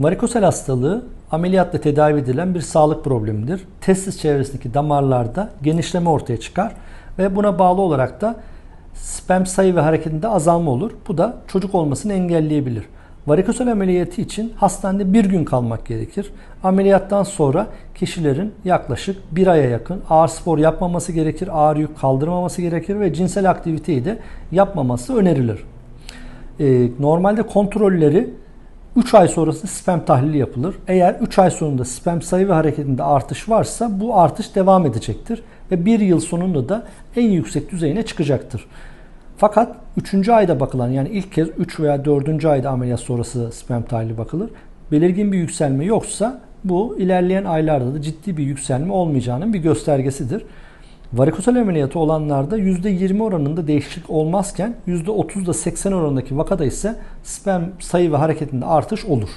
Varikosel hastalığı ameliyatla tedavi edilen bir sağlık problemidir. Testis çevresindeki damarlarda genişleme ortaya çıkar ve buna bağlı olarak da sperm sayı ve hareketinde azalma olur. Bu da çocuk olmasını engelleyebilir. Varikosel ameliyatı için hastanede bir gün kalmak gerekir. Ameliyattan sonra kişilerin yaklaşık bir aya yakın ağır spor yapmaması gerekir, ağır yük kaldırmaması gerekir ve cinsel aktiviteyi de yapmaması önerilir. Ee, normalde kontrolleri 3 ay sonrasında sperm tahlili yapılır. Eğer 3 ay sonunda sperm sayı ve hareketinde artış varsa bu artış devam edecektir ve 1 yıl sonunda da en yüksek düzeyine çıkacaktır. Fakat 3. ayda bakılan yani ilk kez 3 veya 4. ayda ameliyat sonrası sperm tahlili bakılır. Belirgin bir yükselme yoksa bu ilerleyen aylarda da ciddi bir yükselme olmayacağının bir göstergesidir. Varikosel ameliyatı olanlarda %20 oranında değişiklik olmazken %30 ile 80 oranındaki vakada ise sperm sayı ve hareketinde artış olur.